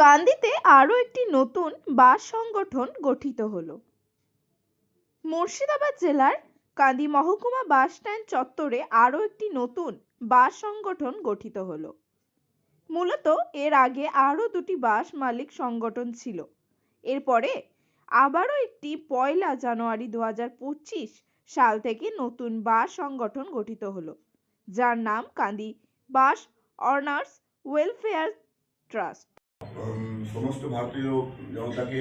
কান্দিতে আরও একটি নতুন বাস সংগঠন গঠিত হলো। মুর্শিদাবাদ জেলার কান্দি মহকুমা বাস স্ট্যান্ড চত্বরে আরও একটি নতুন বাস সংগঠন গঠিত হলো। মূলত এর আগে আরও দুটি বাস মালিক সংগঠন ছিল। এরপরে আবারও একটি পয়লা জানুয়ারি দু হাজার পঁচিশ সাল থেকে নতুন বাস সংগঠন গঠিত হলো, যার নাম Kandi bus owners welfare trust. সমস্ত ভারতীয় জনতাকে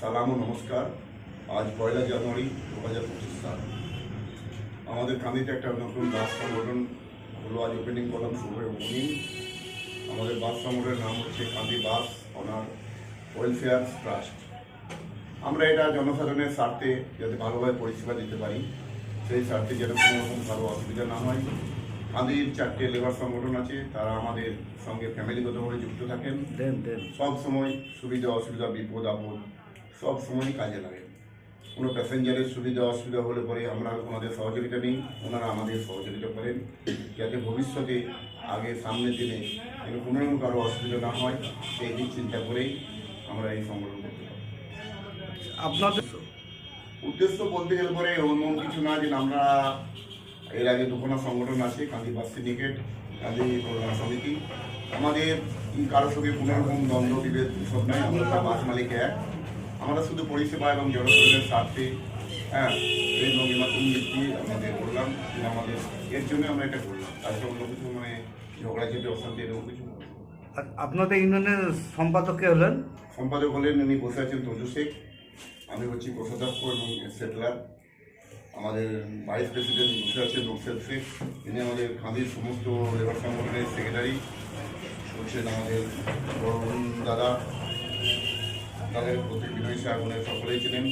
সালাম ও নমস্কার। আজ পয়লা জানুয়ারি দু হাজার পঁচিশ সাল। আমাদের কান্দিতে একটা নতুন বাস সংগঠন হলো আজ ওপেনিং করলাম শুভ মর্নিং আমাদের বাস সংগঠনের নাম হচ্ছে Kandi bus owner welfare trust আমরা এটা জনসাধারণের স্বার্থে যাতে ভালোভাবে পরিষেবা দিতে পারি, সেই স্বার্থে যেন কোনো রকম কারও অসুবিধা না হয়। কান্দির চারটে লেবার সংগঠন আছে তারা আমাদের সঙ্গে ফ্যামিলিগতভাবে যুক্ত থাকেন। দেন দেন। সব সময় সুবিধা অসুবিধা বিপদ আপদ সব সময় কাজে লাগে। কোনো প্যাসেঞ্জারের সুবিধা অসুবিধা হলে পরে আমরা ওনাদের সহযোগিতা নিই ওনারা আমাদের সহযোগিতা করেন যাতে ভবিষ্যতে আগে সামনের দিনে যেন কোনো রকম কারও অসুবিধা না হয় সেই দিক চিন্তা করেই আমরা এই সংগঠন করতে পারি আপনাদের উদ্দেশ্য বলতে গেলে পরে অন্য কিছু না যে আমরা এর আগে দুখানা সংগঠন আছে কান্দি বাস সিন্ডিকেট কান্দি কল্যাণ সমিতি। আমাদের কারোর সঙ্গে কোনো রকম দ্বন্দ্ব বিভেদ সব নাই আমরা সব বাস মালিক এক। আমরা শুধু পরিষেবা এবং জনসাধারণের স্বার্থে হ্যাঁ এই নবীনতুন নীতি আমাদের করলাম যে আমাদের এর জন্য আমরা এটা করলাম। তাছাড়া অন্য কিছু মানে ঝগড়া ঝেপে অশান্তি এরকম কিছু আপনাদের ইউনিয়নের সম্পাদক কে হলেন? সম্পাদক হলেন উনি বসে আছেন তজু শেখ আমি হচ্ছি কোষাধ্যক্ষ এবং সেটলার। আমাদের ভাইস প্রেসিডেন্ট বসে আছেন নকশেদ শেখ তিনি আমাদের খাদির সমস্ত লেবার সংগঠনের সেক্রেটারি হচ্ছেন আমাদের বড় দাদা। তাদের প্রতি বিনয় সাহেব ওনার সকলেই ছিলেন।